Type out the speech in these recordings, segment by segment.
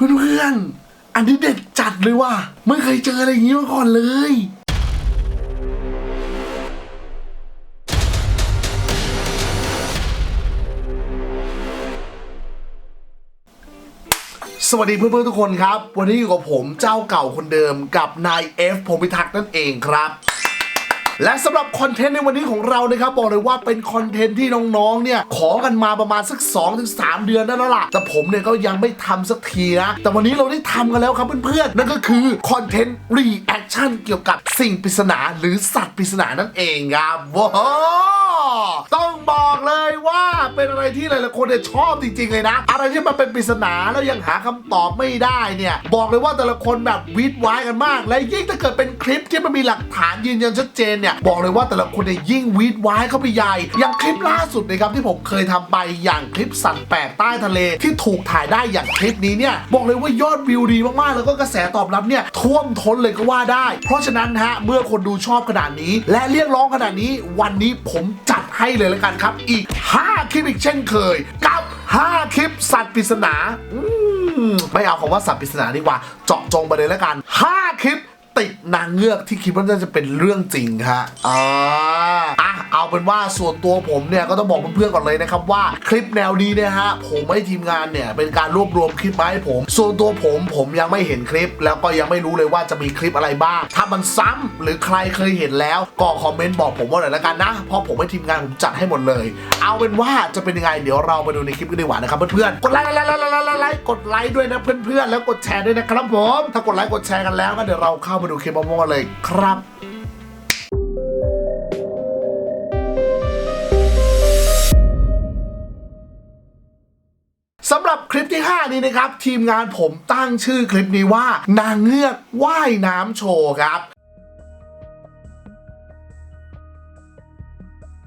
เพื่อนๆ อันนี้เด็ดจัดเลยว่ะ ไม่เคยเจออะไรอย่างนี้มาก่อนเลยสวัสดีเพื่อนๆทุกคนครับ วันนี้อยู่กับผมเจ้าเก่าคนเดิมกับนายเอฟพงพิทักษ์นั่นเองครับ และสำหรับคอนเทนต์ในวันนี้ของเรานะครับบอกเลยว่าเป็นคอนเทนต์ที่น้องๆเนี่ยขอกันมาประมาณสัก 2-3 เดือนนั่นแล้วล่ะแต่ผมเนี่ยก็ยังไม่ทำสักทีนะแต่วันนี้เราได้ทำกันแล้วครับเพื่อนๆนั่นก็คือคอนเทนต์รีแอคชั่นเกี่ยวกับสิ่งปริศนาหรือสัตว์ปริศนานั่นเองครับว้าวต้องบอกเลย ว่าเป็นอะไรที่หลายๆคนเนี่ยชอบจริง ๆ เลยนะ อะไรที่มันเป็นปริศนาแล้วยังหาคำตอบไม่ได้เนี่ย บอกเลยว่าแต่ละคนแบบวิดไว้กันมาก และยิ่งถ้าเกิดเป็นคลิปที่มันมีหลักฐานยืนยันชัดเจนเนี่ยบอกเลยว่าแต่ละคนเนี่ยยิ่งวิดไว้เข้าไปใหญ่อย่างคลิปล่าสุดนะครับที่ผมเคยทำไปอย่างคลิปสัตว์แปลกใต้ทะเลที่ถูกถ่ายได้อย่างคลิปนี้เนี่ยบอกเลยว่ายอดวิวดีมากๆ แล้วก็กระแสตอบรับเนี่ยท่วมท้นเลยก็ว่าได้ เพราะฉะนั้นฮะเมื่อคนดูชอบขนาดนี้ และเรียกร้องขนาดนี้วันนี้ผมจัด ให้เลยแล้วกันครับ อีก 5 คลิปอีกเช่นเคย กับ 5 คลิปสัตว์ปริศนาอมไม่เอาคำว่าสัตว์ปริศนาดีกว่า เจาะจงไปเลยแล้วกัน 5 คลิปติดนางเงือกที่คิดว่าน่าจะเป็นเรื่องจริงฮะอ่าอะ เอาเป็นว่าส่วนตัวผมเนี่ยก็ต้องบอกเพื่อนๆก่อนเลยนะครับว่าคลิปแนวนี้เนี่ยฮะผมให้ทีมงานเนี่ยเป็นการรวบรวมคลิปมาให้ผม ส่วนตัวผมผมยังไม่เห็นคลิป แล้วก็ยังไม่รู้เลยว่าจะมีคลิปอะไรบ้าง ถ้ามันซ้ำหรือใครเคยเห็นแล้วก็คอมเมนต์บอกผมว่าหน่อยละกันนะเพราะผมให้ทีมงานผมจัดให้หมดเลย เอาเป็นว่าจะเป็นยังไงเดี๋ยวเราไปดูในคลิปกันดีกว่านะครับเพื่อนๆกดไลค์ไลค์ไลค์ไลค์ไลค์ไลค์กดไลค์ด้วยนะเพื่อนๆแล้วกดแชร์ด้วยนะครับผมถ้ากดไลค์กดแชร์กันแล้วก็เดี๋ยวเราเข้าไปดูคลิปพร้อมๆเลยครับ สำหรับคลิปที่ 5 นี้นะครับ ทีมงานผมตั้งชื่อคลิปนี้ว่า นางเงือกว่ายน้ำโชว์ครับ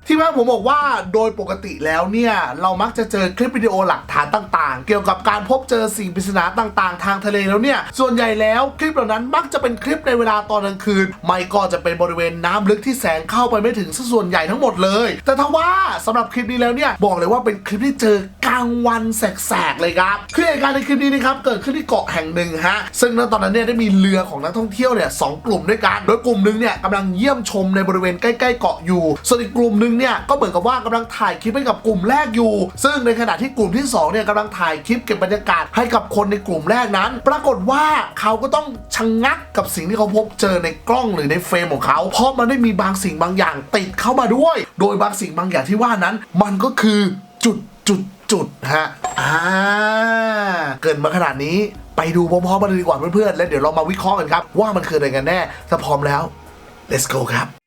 ที่ว่าผมบอกว่าโดยปกติแล้วเนี่ย เรามักจะเจอคลิปวิดีโอหลักฐานต่างๆ เกี่ยวกับการพบเจอสิ่งปริศนาต่างๆ ทางทะเลแล้วเนี่ย ส่วนใหญ่แล้วคลิปเหล่านั้นมักจะเป็นคลิปในเวลาตอนกลางคืน ไม่ก็จะเป็นบริเวณน้ำลึกที่แสงเข้าไปไม่ถึงซะส่วนใหญ่ทั้งหมดเลย แต่ถ้าว่าสำหรับคลิปนี้แล้วเนี่ย บอกเลยว่าเป็นคลิปที่เจอก ลางวันแสกๆเลยครับคือเหตุการณ์ในคลิปนี้นะครับเกิดขึ้นที่เกาะแห่งหนึ่งฮะซึ่งณตอนนั้นเนี่ยได้มีเรือของนักท่องเที่ยวเนี่ยสองกลุ่มด้วยกัน โดยกลุ่มหนึงเนี่ยกำลังเยี่ยมชมในบริเวณใกล้ๆเกาะอยู่ ส่วนอีกกลุ่มหนึงเนี่ยก็เหมือนกับว่ากำลังถ่ายคลิปให้กับกลุ่มแรกอยู่ ซึ่งในขณะที่กลุ่มที่สองเนี่ยกำลังถ่ายคลิปเก็บบรรยากาศให้กับคนในกลุ่มแรกนั้น ปรากฏว่าเขาก็ต้องชะงงักกับสิ่งที่เขาพบเจอในกล้องหรือในเฟรมของเขาเพราะมันได้มีบางสิ่งบางอย่างติดเข้ามาด้วย โดยบางสิ่งบางอย่างที่ว่านั้น มันก็คือจุดจุด จุดฮะอ่าเกินมาขนาดนี้ไปดูพร้อมๆกันดีกว่าเพื่อนๆแล้วเดี๋ยวเรามาวิเคราะห์กันครับ ว่ามันคืออะไรกันแน่ถ้าพร้อมแล้ว let's go ครับ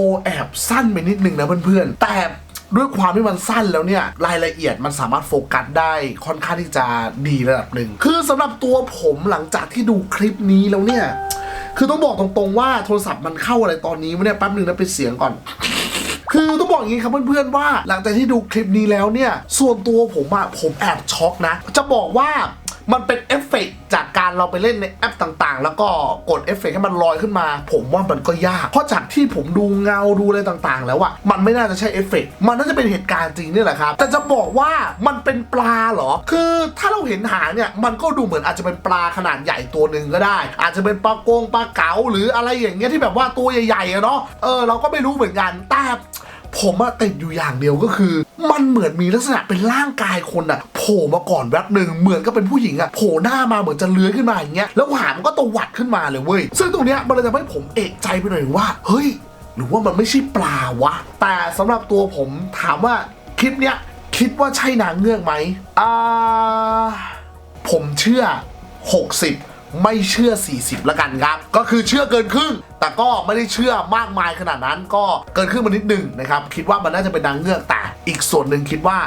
โอแอบสั้นไปนิดนึงนะเพื่อนๆ แต่ด้วยความที่มันสั้นแล้วเนี่ย รายละเอียดมันสามารถโฟกัสได้ค่อนข้างที่จะดีระดับหนึ่ง คือสำหรับตัวผมหลังจากที่ดูคลิปนี้แล้วเนี่ย คือต้องบอกตรงๆว่าโทรศัพท์มันเข้าอะไรตอนนี้วะเนี่ยแป๊บหนึ่งนะเป็นเสียงก่อนคือต้องบอกอย่างนี้ครับเพื่อนๆว่า หลังจากที่ดูคลิปนี้แล้วเนี่ย ส่วนตัวผมอะผมแอบช็อกนะ จะบอกว่า มันเป็นเอฟเฟกต์จากการเราไปเล่นในแอปต่างๆ แล้วก็กดเอฟเฟกต์ให้มันลอยขึ้นมา ผมว่ามันก็ยาก เพราะจากที่ผมดูเงาดูอะไรต่างๆ แล้วอะมันไม่น่าจะใช่เอฟเฟกต์มันน่าจะเป็นเหตุการณ์จริงนี่แหละครับ แต่จะบอกว่ามันเป็นปลาเหรอ คือถ้าเราเห็นหางเนี่ยมันก็ดูเหมือนอาจจะเป็นปลาขนาดใหญ่ตัวหนึ่งก็ได้ อาจจะเป็นปลากงปลาเก๋าหรืออะไรอย่างเงี้ยที่แบบว่าตัวใหญ่ๆอะเนาะเออเราก็ไม่รู้เหมือนกันแต่ ผมอะติดอยู่อย่างเดียวก็คือ มันเหมือนมีลักษณะเป็นร่างกายคนอะโผล่มาก่อนแวบหนึ่งเหมือนกับเป็นผู้หญิงอะโผล่หน้ามาเหมือนจะเลื้อยขึ้นมาอย่างเงี้ยแล้วหางมันก็ตวัดขึ้นมาเลยเว้ยซึ่งตรงเนี้ยมันเลยทำให้ผมเอกใจไปหน่อยว่า เฮ้ย หรือว่ามันไม่ใช่ปลาวะ แต่สำหรับตัวผมถามว่าคลิปเนี้ยคิดว่าใช่นางเงือกไหมอ่าผมเชื่อ 60 ไม่เชื่อ 40ละกันครับ ก็คือเชื่อเกินครึ่ง แต่ก็ไม่ได้เชื่อมากมายขนาดนั้น ก็เกินครึ่งมานิดหนึ่งนะครับ คิดว่ามันน่าจะเป็นนางเงือกแต่ อีกส่วนหนึ่งคิดว่า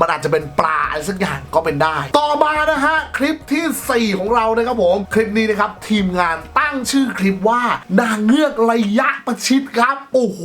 มันอาจจะเป็นปลาอะไรสักอย่างก็เป็นได้ ต่อมานะฮะคลิปทีสี่4 ของเรานะครับผม คลิปนี้นะครับทีมงานตั้งชื่อคลิปว่านางเงือกระยะประชิดครับ โอ้โห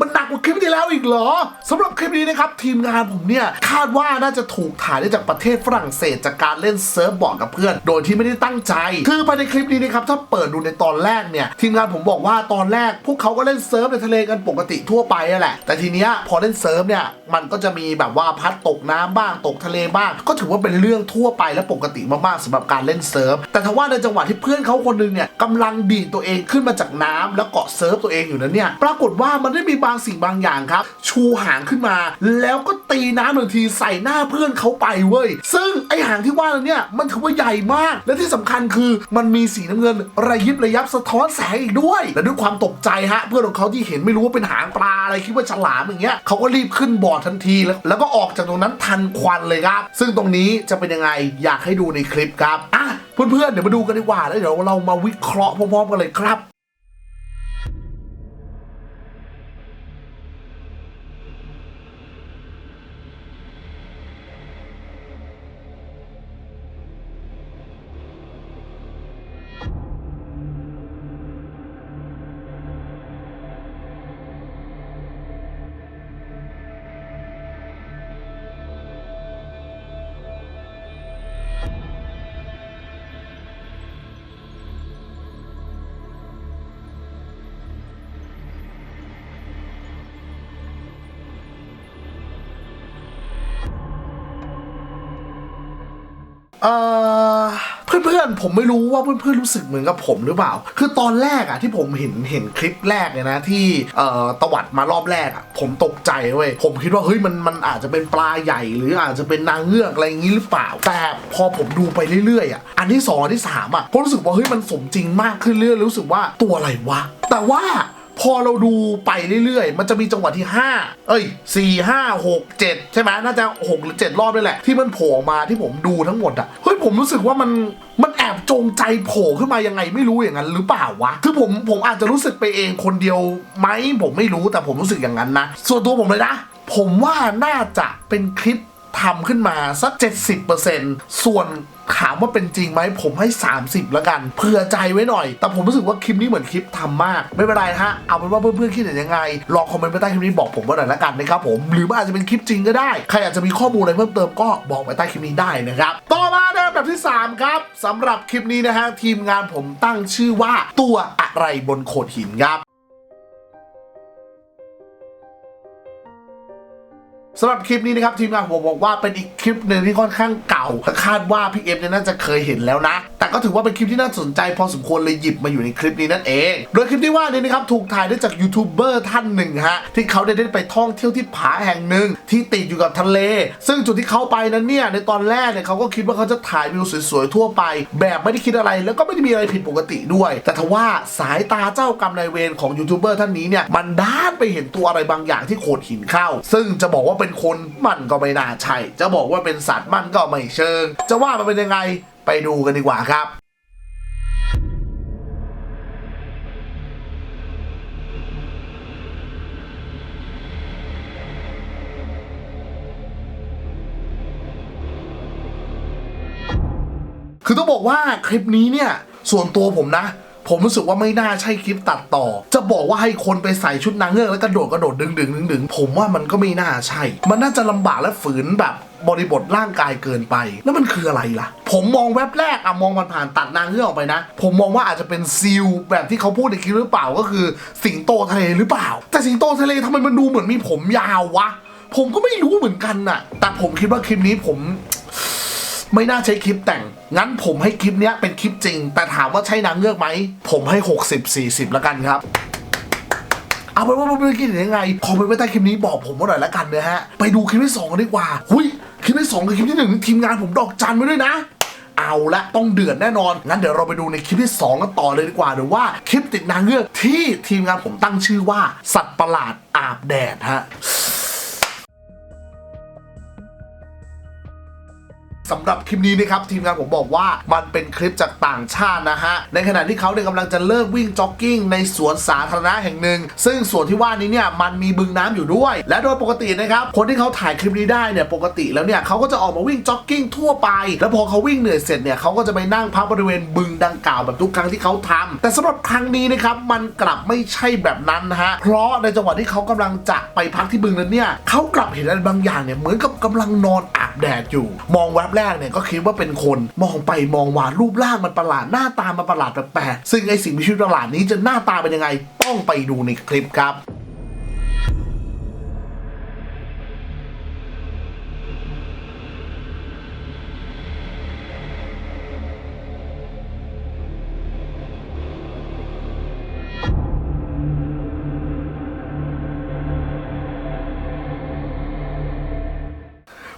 มันหนักกว่าคลิปที่แล้วอีกเหรอสำหรับคลิปนี้นะครับ ทีมงานผมเนี่ย คาดว่าน่าจะถูกถ่ายได้จากประเทศฝรั่งเศสจากการเล่นเซิร์ฟบอร์ดกับเพื่อน โดยที่ไม่ได้ตั้งใจ คือภายในคลิปนี้นะครับถ้าเปิดดูในตอนแรกเนี่ย ทีมงานผมบอกว่าตอนแรก พวกเขาก็เล่นเซิร์ฟในทะเลกันปกติทั่วไปนั่นแหละ แต่ทีเนี้ยพอเล่นเซิร์ฟเนี่ยมันก็จะมีแบบว่าพัดตกน้ำบ้างตกทะเลบ้าง ก็ถือว่าเป็นเรื่องทั่วไปและปกติมากๆสำหรับการเล่นเซิร์ฟแต่ถ้ว่าในจังหวะที่เพื่อนเขาคนหนึงเนี่ยกำลังดีดตัวเองขึ้นมาจากน้ำแล้วเกาะเซิร์ฟตัวเองอยู่นั้นเนี่ยปรากฏว่ามันได้มีบางสิ่งบางอย่างครับ ชูหางขึ้นมา แล้วก็ตีน้ำหนึ่งทีใส่หน้าเพื่อนเขาไปเว้ย ซึ่งไอหางที่ว่านั้นเนี่ยมันถือว่าใหญ่มาก และที่สำคัญคือมันมีสีน้ำเงินระยิบระยับสะท้อนแสงอีกด้วย และด้วยความตกใจฮะเพื่อนของเขาที่เห็นไม่รู้ว่าเป็นหางปลาอะไรคิดว่าฉลามอย่างเงี้ยเขาก็รีบขึ้นบอร์ดทันทีแล้ว แล้วก็ออกจากตรงนั้นทันควันเลยครับ ซึ่งตรงนี้จะเป็นยังไงอยากให้ดูในคลิปครับอะเพื่อนๆเดี๋ยวมาดูกันดีกว่าแล้วเดี๋ยวเรามาวิเคราะห์พร้อมๆกันเลยครับ เอ่อเพื่อนๆผมไม่รู้ว่าเพื่อนๆรู้สึกเหมือนกับผมหรือเปล่า คือตอนแรกอะที่ผมเห็นเห็นคลิปแรกเนี่ยนะที่ตวัดมารอบแรกอะผมตกใจเว้ยผมคิดว่าเฮ้ยมันมันอาจจะเป็นปลาใหญ่ หรืออาจจะเป็นนางเงือกอะไรอย่างนี้หรือเปล่า แต่พอผมดูไปเรื่อยๆอะอันที่สองอันที่สามอะผมรู้สึกว่าเฮ้ยมันสมจริงมากขึ้นเรื่อยๆรู้สึกว่าตัวอะไรวะแต่ว่า พอเราดูไปเรื่อยๆ มันจะมีจังหวะที่ 5 เอ้ย 4 5 6 7 ใช่ไหมน่าจะ 6 หรือ 7 รอบนี่แหละ ที่มันโผล่มาที่ผมดูทั้งหมดอะเฮ้ย ผมรู้สึกว่ามันมันแอบจงใจโผล่ขึ้นมายังไงไม่รู้อย่างนั้น หรือเปล่าวะ คือผมผมอาจจะรู้สึกไปเองคนเดียวไหมผมไม่รู้แต่ผมรู้สึกอย่างนั้นนะ ส่วนตัวผมเลยนะ ผมว่าน่าจะเป็นคลิป ทำขึ้นมาสัก 70%ส่วนถามว่าเป็นจริงไหมผมให้ 30แล้วกันเผื่อใจไว้หน่อย แต่ผมรู้สึกว่าคลิปนี้เหมือนคลิปทำมาก ไม่เป็นไรฮะเอาเป็นว่าเพื่อนๆคิดเห็นยังไงลองคอมเมนต์ไปใต้คลิปนี้บอกผมว่าหน่อยละกันนะครับผมหรือมันอาจจะเป็นคลิปจริงก็ได้ ใครอาจจะมีข้อมูลอะไรเพิ่มเติมก็บอกไว้ใต้คลิปนี้ได้นะครับต่อมาในอันดับที่ 3 ครับสำหรับคลิปนี้นะฮะทีมงานผมตั้งชื่อว่าตัวอะไรบนโขดหินครับ สำหรับคลิปนี้นะครับทีมงานผมบอกว่าเป็นอีกคลิปหนึ่งที่ค่อนข้างเก่าคาดว่าพี่เอฟเนี่ยน่าจะเคยเห็นแล้วนะ แต่ก็ถือว่าเป็นคลิปที่น่าสนใจพอสมควรเลยหยิบมาอยู่ในคลิปนี้นั่นเอง โดยคลิปที่ว่านี้นะครับถูกถ่ายได้จากยูทูบเบอร์ท่านหนึ่งฮะที่เขาได้ไปท่องเที่ยวที่ผาแห่งหนึ่งที่ติดอยู่กับทะเล ซึ่งจุดที่เขาไปนั้นเนี่ยในตอนแรกเนี่ยเขาก็คิดว่าเขาจะถ่ายวิวสวยๆทั่วไป แบบไม่ได้คิดอะไรแล้วก็ไม่ได้มีอะไรผิดปกติด้วย แต่ทว่าสายตาเจ้ากรรมนายเวรของยูทูบเบอร์ท่านนี้เนี่ยมันด้านไปเห็นตัวอะไรบางอย่างที่โขดหินเข้า ซึ่งจะบอกว่าเป็นคนมันก็ไม่น่าใช่ จะบอกว่าเป็นสัตว์มันก็ไม่เชิง จะว่ามันเป็นยังไงไปดูกันดีกว่าครับคือต้องบอกว่าคลิปนี้เนี่ย ส่วนตัวผมนะ ผมรู้สึกว่าไม่น่าใช่คลิปตัดต่อ จะบอกว่าให้คนไปใส่ชุดนางเงือกแล้วกระโดดกระโดดดึงดึงดึงดึงผมว่ามันก็ไม่น่าใช่ มันน่าจะลำบากและฝืนแบบบริบทร่างกายเกินไป แล้วมันคืออะไรล่ะ ผมมองแวบแรกอะมองมันผ่านตัดนางเงือกออกไปนะ ผมมองว่าอาจจะเป็นซิลแบบที่เขาพูดในคลิปหรือเปล่าก็คือ สิงโตทะเลหรือเปล่า แต่สิงโตทะเลทำไมมันดูเหมือนมีผมยาววะผมก็ไม่รู้เหมือนกันน่ะ แต่ผมคิดว่าคลิปนี้ผม ไม่น่าใช้คลิปแต่ง งั้นผมให้คลิปเนี้ยเป็นคลิปจริง แต่ถามว่าใช่นางเงือกไหม ผมให้ 60 40แล้วกันครับเอาเป็นว่าเพื่อนๆคิดเห็นยังไงคอมเมนต์ไว้ใต้คลิปนี้บอกผมมาหน่อยละกันนะฮะ ไปดูคลิปที่สองกันดีกว่า หุยคลิปที่สองกับคลิปที่หนึ่งทีมงานผมดอกจันไว้ด้วยนะ เอาละต้องเดือดแน่นอน งั้นเดี๋ยวเราไปดูในคลิปที่ 2 กันต่อเลยดีกว่าหรือว่าคลิปติดนางเงือกที่ทีมงานผมตั้งชื่อว่าสัตว์ประหลาดอาบแดดฮะ สำหรับคลิปนี้นะครับทีมงานผมบอกว่ามันเป็นคลิปจากต่างชาตินะฮะ ในขณะที่เขาเนี่ยกำลังจะเลิกวิ่งจ็อกกิ้งในสวนสาธารณะแห่งหนึ่ง ซึ่งสวนที่ว่านี้เนี่ยมันมีบึงน้ำอยู่ด้วย และโดยปกตินะครับคนที่เขาถ่ายคลิปนี้ได้เนี่ยปกติแล้วเนี่ยเขาก็จะออกมาวิ่งจ็อกกิ้งทั่วไป แล้วพอเขาวิ่งเหนื่อยเสร็จเนี่ยเขาก็จะไปนั่งพักบริเวณบึงดังกล่าวแบบทุกครั้งที่เขาทำแต่สำหรับครั้งนี้นะครับมันกลับไม่ใช่แบบนั้นนะฮะเพราะในจังหวะที่เขากำลังจะไปพักที่บึงนั้นเนี่ยเขากลับเห็นอะไรบางอย่างเนี่ยเหมือนกับกำลังนอนอาบแดดอยู่ มองแวบแรกเนี่ยก็คิดว่าเป็นคนมองไปมองมารูปร่างมันประหลาดหน้าตามันประหลาดแปลกๆซึ่งไอสิ่งมีชีวิตประหลาดนี้จะหน้าตาเป็นยังไงต้องไปดูในคลิปครับ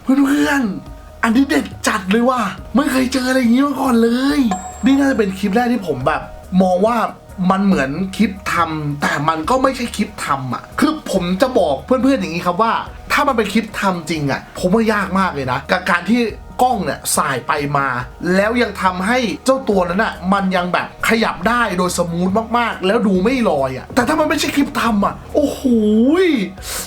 เพื่อนๆอันนี้เด็ด จัดเลยว่ะไม่เคยเจออะไรอย่างนี้มาก่อนเลย นี่น่าจะเป็นคลิปแรกที่ผมแบบ มองว่ามันเหมือนคลิปทำแต่มันก็ไม่ใช่คลิปทำอะ คือผมจะบอกเพื่อนๆอย่างนี้ครับว่า ถ้ามันเป็นคลิปทำจริงอะ ผมว่ายากมากเลยนะกับการที่ กล้องเนี่ยสายไปมา แล้วยังทำให้เจ้าตัวนั้นอะมันยังแบบขยับได้โดยสมูทมากๆ แล้วดูไม่ลอยอะแต่ถ้ามันไม่ใช่คลิปทำอะ โอ้โห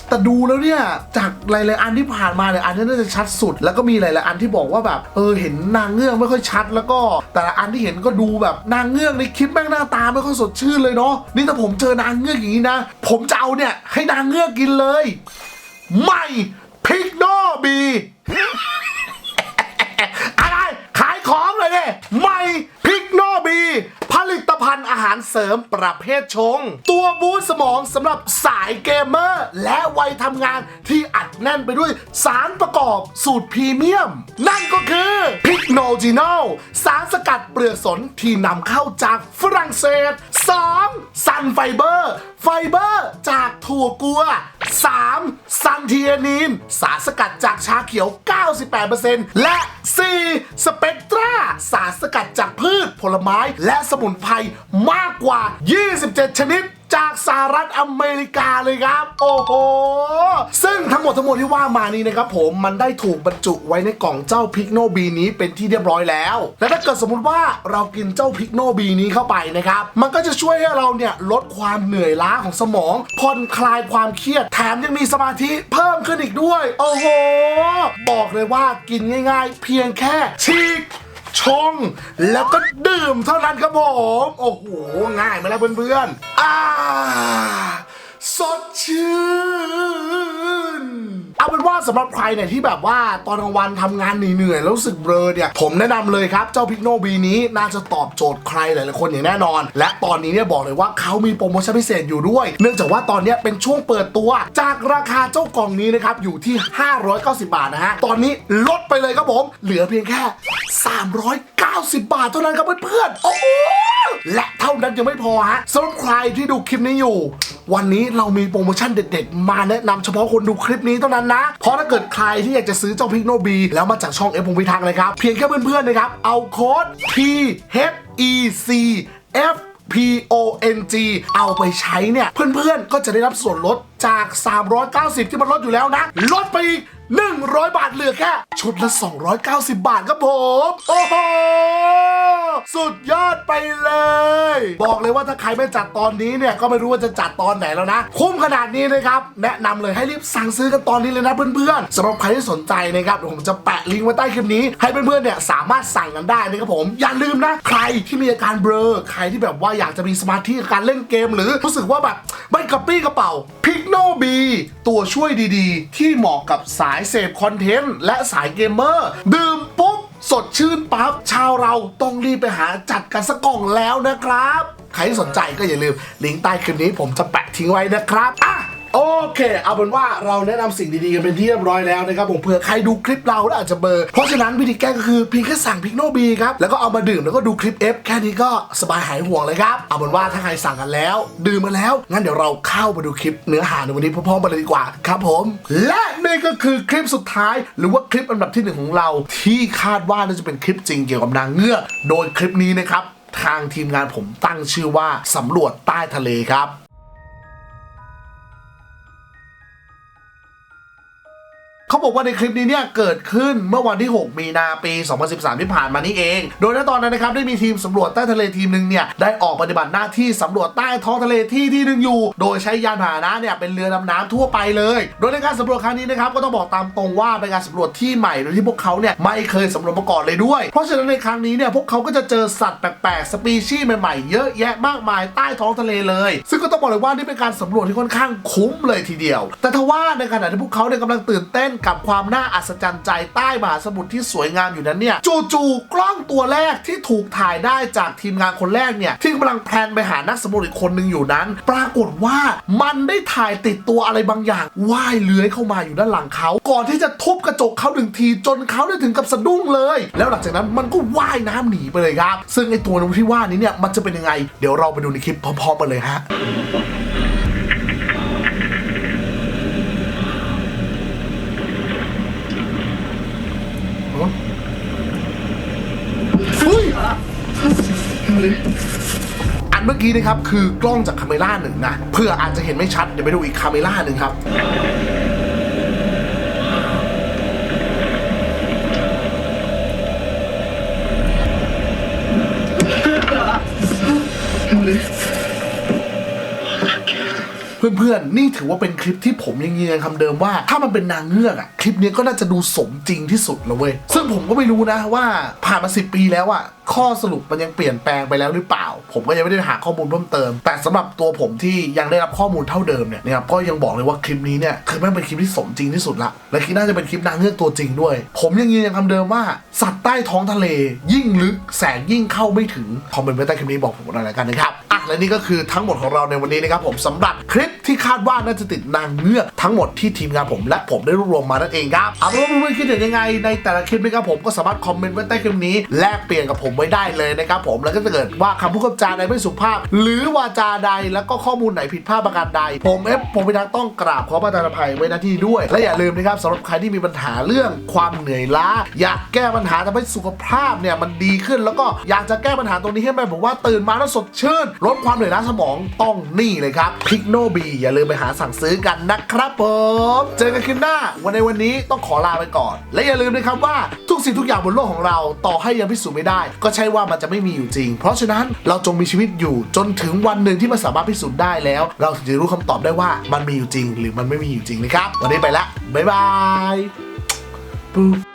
แต่ดูแล้วเนี่ยจากหลายๆอันที่ผ่านมาเนี่ยอันนี้น่าจะชัดสุด แล้วก็มีหลายๆอันที่บอกว่าแบบเออเห็นนางเงือกไม่ค่อยชัด แล้วก็แต่ละอันที่เห็นก็ดูแบบนางเงือกในคลิปแม่งหน้าตาไม่ค่อยสดชื่นเลยเนาะนี่ถ้าผมเจอนางเงือกอย่างนี้นะ ผมจะเอาเนี่ยให้นางเงือกกินเลย ไม่พริกโนบี อะไรขายของเลยเนี่ยไม่ พิกโนบีผลิตภัณฑ์อาหารเสริมประเภทชง ตัวบูสสมองสำหรับสายเกมเมอร์ และวัยทำงานที่อัดแน่นไปด้วยสารประกอบสูตรพรีเมียม นั่นก็คือพิกโนจิโนลสารสกัดเปลือกสนที่นำเข้าจากฝรั่งเศส 2. ซันไฟเบอร์ไฟเบอร์จากถั่วกัว 3. ซันเทียนีน สารสกัดจากชาเขียว 98%และ 4. สเปกตราสารสกัดจากพืชผลไม้ และสมุนไพรมากกว่า 27 ชนิดจากสหรัฐอเมริกาเลยครับ โอ้โห ซึ่งทั้งหมดทั้งมวลที่ว่ามานี้นะครับผมมันได้ถูกบรรจุไว้ในกล่องเจ้าพิกโนบีนี้เป็นที่เรียบร้อยแล้ว และถ้าเกิดสมมติว่าเรากินเจ้าพิกโนบีนี้เข้าไปนะครับ มันก็จะช่วยให้เราเนี่ยลดความเหนื่อยล้าของสมองผ่อนคลายความเครียดแถมยังมีสมาธิเพิ่มขึ้นอีกด้วย โอ้โห บอกเลยว่ากินง่าย ๆ เพียงแค่ฉีก ชง แล้วก็ดื่มเท่านั้นครับผม โอ้โห ง่ายไหมล่ะเพื่อนๆ อ่า สดชื่นาเป็นว่าสำหรับใครเนี่ยที่แบบว่าตอนกลางวันทำงานเหนื่อยๆแล้วรู้สึกเบลอเนี่ยผมแนะนำเลยครับ เจ้าพิกโนบีนี้น่าจะตอบโจทย์ใครหลายๆคนอย่างแน่นอน และตอนนี้เนี่ยบอกเลยว่าเขามีโปรโมชั่นพิเศษอยู่ด้วย เนื่องจากว่าตอนนี้เป็นช่วงเปิดตัวจากราคาเจ้ากล่องนี้นะครับอยู่ที่ 590 บาทนะฮะตอนนี้ลดไปเลยครับผมเหลือเพียงแค่ 390 บาทเท่านั้นครับเพื่อนๆโอ้โหและเท่านั้นยังไม่พอฮะสำหรับใครที่ดูคลิปนี้อยู่ วันนี้เรามีโปรโมชั่นเด็ด ๆ มาแนะนำเฉพาะคนดูคลิปนี้เท่านั้นนะเพราะถ้าเกิดใครที่อยากจะซื้อเจ้าพิกโนบีแล้วมาจากช่องเอฟพงพิทักษ์เลยครับ เพียงแค่เพื่อนๆนะครับ เอาโค้ด P H E C F P O N G เอาไปใช้เนี่ย เพื่อนๆก็จะได้รับส่วนลดจาก 390 ที่มันลดอยู่แล้วนะ ลดไปอีก 100 บาทเหลือแค่ ชุดละ 290 บาทครับผม โอ้โห สุดยอดไปเลย บอกเลยว่าถ้าใครไม่จัดตอนนี้เนี่ย ก็ไม่รู้ว่าจะจัดตอนไหนแล้วนะ คุ้มขนาดนี้นะครับ แนะนำเลยให้รีบสั่งซื้อกันตอนนี้เลยนะเพื่อนๆสำหรับใครที่สนใจนะครับผมจะแปะลิงก์ไว้ใต้คลิปนี้ ให้เพื่อนๆเนี่ยสามารถสั่งกันได้นะครับผม อย่าลืมนะ ใครที่มีอาการเบลอใครที่แบบว่าอยากจะมีสมาธิกับการเล่นเกม หรือรู้สึกว่าแบบไม่กระปรี้กระเป๋าพิกโนบีตัวช่วยดีๆ ที่เหมาะกับสายายเสพคอนเทนต์และสายเกมเมอร์ ดื่มปุ๊บ สดชื่นปั๊บ ชาวเราต้องรีบไปหาจัดกันสักกล่องแล้วนะครับ ใครที่สนใจก็อย่าลืมลิงก์ใต้คลิปนี้ผมจะแปะทิ้งไว้นะครับอะ โอเค เอาเป็นว่าเราแนะนำสิ่งดีๆกันเป็นที่เรียบร้อยแล้วนะครับผมเผื่อใครดูคลิปเราแล้วอาจจะเบอร์ เพราะฉะนั้นวิธีแก้ก็คือเพียงแค่สั่งพิกโนบีครับ แล้วก็เอามาดื่มแล้วก็ดูคลิป F แค่นี้ก็สบายหายห่วงเลยครับ เอาเป็นว่าถ้าใครสั่งกันแล้ว ดื่มมาแล้ว งั้นเดี๋ยวเราเข้ามาดูคลิปเนื้อหาในวันนี้พร้อมๆกันเลยดีกว่าครับผม และนี่ก็คือคลิปสุดท้าย หรือว่าคลิปอันดับที่หนึ่งของเรา ที่คาดว่าน่าจะเป็นคลิปจริงเกี่ยวกับนางเงือกโดยคลิปนี้นะครับทางทีมงานผมตั้งชื่อว่าสำรวจใต้ทะเลครับ เขาบอกว่าในคลิปนี้เนี่ยเกิดขึ้นเมื่อวันที่ 6 มีนาปี 2013 ที่ผ่านมานี่เอง โดยในตอนนั้นนะครับได้มีทีมสำรวจใต้ทะเลทีมหนึ่งเนี่ยได้ออกปฏิบัติหน้าที่สำรวจใต้ท้องทะเลที่ที่หนึ่งอยู่ โดยใช้ยานพาหนะเนี่ยเป็นเรือดำน้ำทั่วไปเลย โดยในการสำรวจครั้งนี้นะครับก็ต้องบอกตามตรงว่าเป็นการสำรวจที่ใหม่โดยที่พวกเขาเนี่ยไม่เคยสำรวจมาก่อนเลยด้วย เพราะฉะนั้นในครั้งนี้เนี่ยพวกเขาก็จะเจอสัตว์แปลกๆสปีชีส์ใหม่ๆเยอะแยะมากมายใต้ท้องทะเลเลย ซึ่งก็ต้องบอกเลยว่านี่เป็นการสำรวจที่ค่อนข้างคุ้มเลยทีเดียว แต่ทว่าในขณะที่พวกเขาเนี่ยกำลังตื่นเต้นกับความน่าอัศจรรย์ใจใต้มหาสมุทรที่สวยงามอยู่นั้นเนี่ยจู่ๆกล้องตัวแรกที่ถูกถ่ายได้จากทีมงานคนแรกเนี่ยที่กำลังแพลนไปหานักสำรวจอีกคนหนึ่งอยู่นั้น ปรากฏว่ามันได้ถ่ายติดตัวอะไรบางอย่างว่ายเลื้อยเข้ามาอยู่ด้านหลังเขา ก่อนที่จะทุบกระจกเขาหนึ่งทีจนเขาได้ถึงกับสะดุ้งเลย แล้วหลังจากนั้นมันก็ว่ายน้ำหนีไปเลยครับ ซึ่งไอตัวน้ำที่ว่านี้เนี่ยมันจะเป็นยังไง เดี๋ยวเราไปดูในคลิปพร้อมๆกันเลยฮะ เฮ้ย อันเมื่อกี้นะครับคือกล้องจากคาเมล่าหนึ่งนะเพื่ออาจจะเห็นไม่ชัดเดี๋ยวไปดูอีกคาเมล่าหนึ่งครับ เพื่อนๆ นี่ถือว่าเป็นคลิปที่ผมยังยืนยันคำเดิมว่า ถ้ามันเป็นนางเงือกอะคลิปนี้ก็น่าจะดูสมจริงที่สุดแล้วเว้ย ซึ่งผมก็ไม่รู้นะว่าผ่านมาสิปีแล้วอะข้อสรุปมันยังเปลี่ยนแปลงไปแล้วหรือเปล่า ผมก็ยังไม่ได้หาข้อมูลเพิ่มเติม แต่สำหรับตัวผมที่ยังได้รับข้อมูลเท่าเดิมเนี่ยนะครับก็ยังบอกเลยว่าคลิปนี้เนี่ยคือแม่งเป็นคลิปที่สมจริงที่สุดละและคิดน่าจะเป็นคลิปนางเงือกตัวจริงด้วย ผมยังยืนยันคำเดิมว่าสัตว์ใต้ท้องทะเล ยิ่งลึกแสงยิ่งเข้าไม่ถึงคอมเมนต์ไว้ใต้คลิปนี้บอกผมหน่อยละกันนะครับ และนี่ก็คือทั้งหมดของเราในวันนี้นะครับผมสำหรับคลิปที่คาดว่าน่าจะติดนางเงือกทั้งหมดที่ทีมงานผมและผมได้รวบรวมมานั่นเองครับเอาเป็นว่าเพื่อนๆคิดเห็นยังไงในแต่ละคลิปนะครับผมก็สามารถคอมเมนต์ไว้ใต้คลิปนี้แลกเปลี่ยนกับผมไว้ได้เลยนะครับผมแล้วก็ถ้าเกิดว่าคำพูดคำจาใดไม่สุภาพ หรือวาจาใดแล้วก็ข้อมูลไหนผิดพลาดประการใด ผมเอฟผมเป็นทางต้องกราบขอประทานอภัยไว้หน้าที่ด้วย และอย่าลืมนะครับสำหรับใครที่มีปัญหาเรื่องความเหนื่อยล้า อยากแก้ปัญหาทำให้สุขภาพเนี่ยมันดีขึ้น แล้วก็อยากจะแก้ปัญหาตรงนี้ให้แม่ผมว่าตื่นมาแล้วสดชื่นลดความเหนื่อยล้าสมองต้องนี่เลยครับพิกโนบีอย่าลืมไปหาสั่งซื้อกันนะครับผมเจอกันคลิปหน้า วันในวันนี้ต้องขอลาไปก่อน และอย่าลืมนะครับว่าทุกสิ่งทุกอย่างบนโลกของเรา ต่อให้ยังพิสูจน์ไม่ได้ ก็ใช่ว่ามันจะไม่มีอยู่จริง เพราะฉะนั้นเราจงมีชีวิตอยู่จนถึงวันหนึ่งที่มันสามารถพิสูจน์ได้แล้ว เราถึงจะรู้คำตอบได้ว่ามันมีอยู่จริง หรือมันไม่มีอยู่จริงนะครับวันนี้ไปละบ๊ายบายปุ๊บ